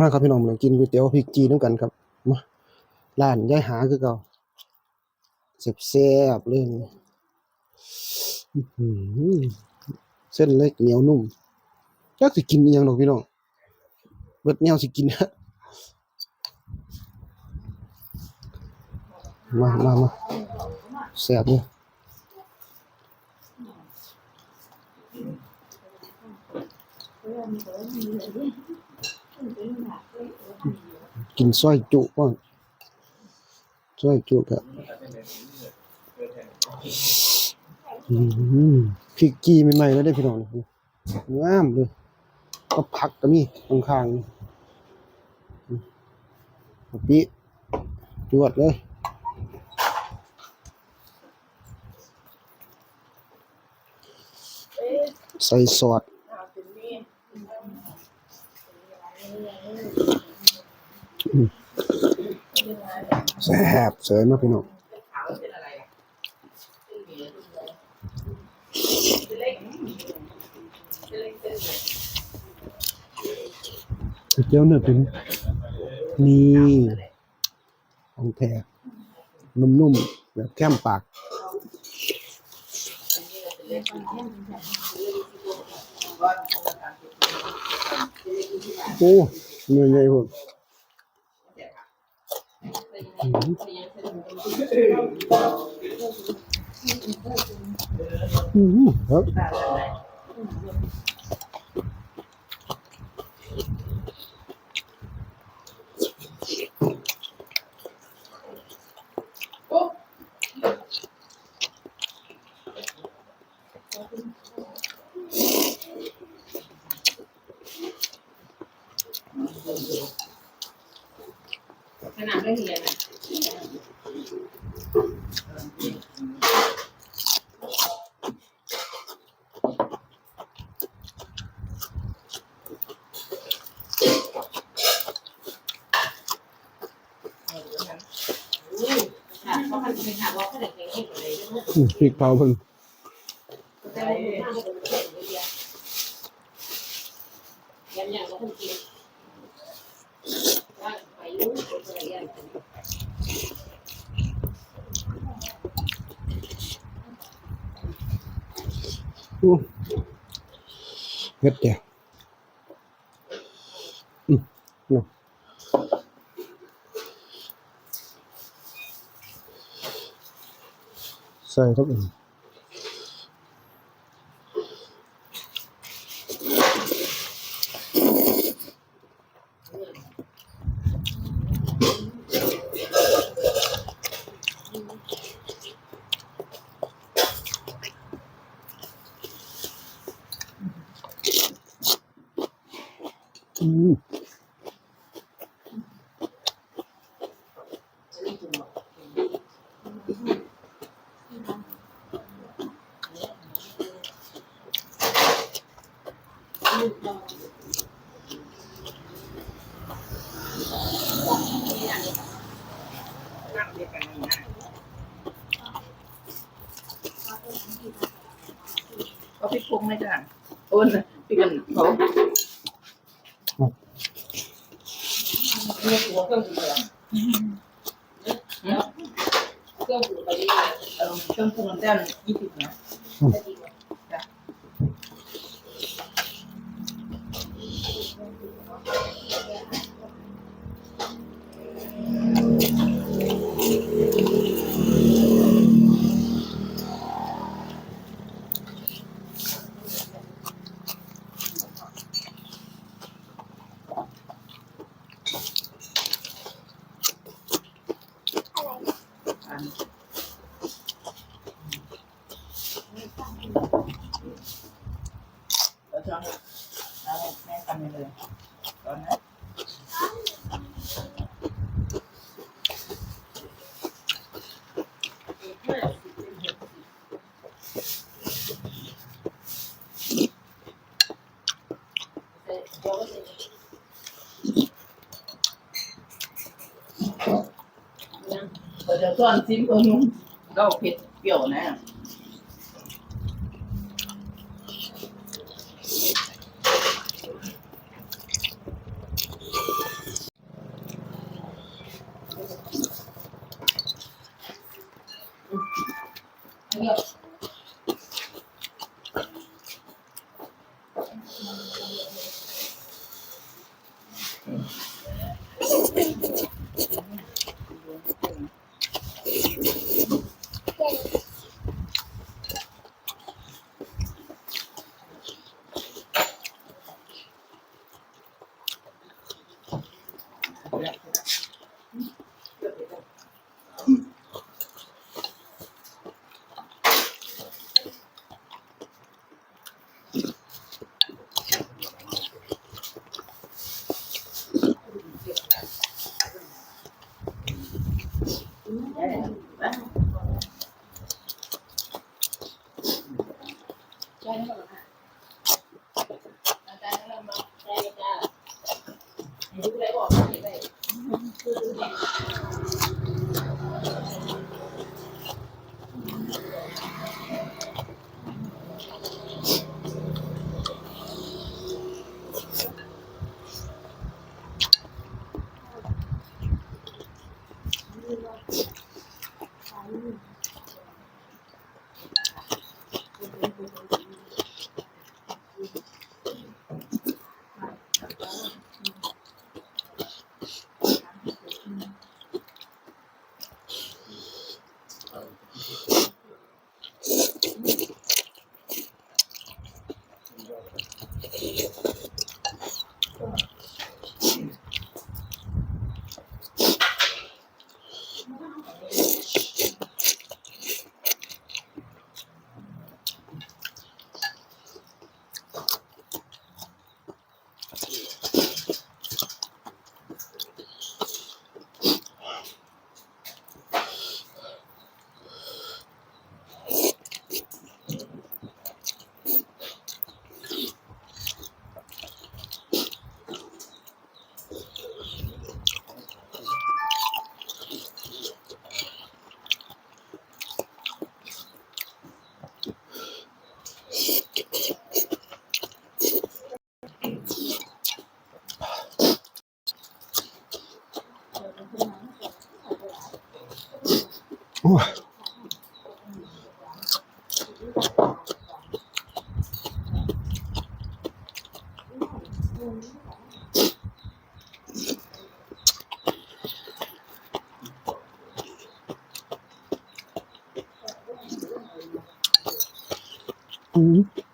มาครับพี่น้องมากินก๋วยเตี๋ยวพริกจีนด้วยกันครับมาร้านยายหาคือเก่าแซ่บเลยนี่อื้อหือเส้นเล็กเหนียวนุ่มจักสิกินอีหยังดอกพี่น้องเบิดแนวสิกินมามามาแซ่บเลย กินซอยจุก่อนซอยจุครับอืมพริกจีใหม่ๆแล้วได้พี่น้องงามเลยก็ผักก็มีข้างๆนี่อืมเอาปิจวดเลยใส่ซอสอืม แซ่บเสยมากพี่น้องเจ้าเนื้อเป็นนี่ของแท้นุ่มๆ แบบแก้มปากโอ้เนื้อใหญ่พุ่นอืมอืมครับขนาด ไม่เรียนอะเพราะมันเป็นหาว่าเขาเด็กเก่งๆเลยอืมพริกเผาเพิ่น แต่ว่าหน้ามันเป็นเด็กเรียนยันอย่างก็ต้องกินว่าไปรู้เรียน อู้เฮ็ดเดียวอืมเนาะใส่ครับผมอืม có biết cung mấy cái ôn พี่กันเขาเรียกหัวเครื่องดื่มเหรอเครื่องดื่มไปเรื่อยเออเครื่องปรุงมันได้ยี่สิบนะ เราจะต้อนซิมเอานุ่มเราเผ็ดเปรี้ยวนะอันนี้ บ คุณได้บอกอะไรไหม โอ้ยอืม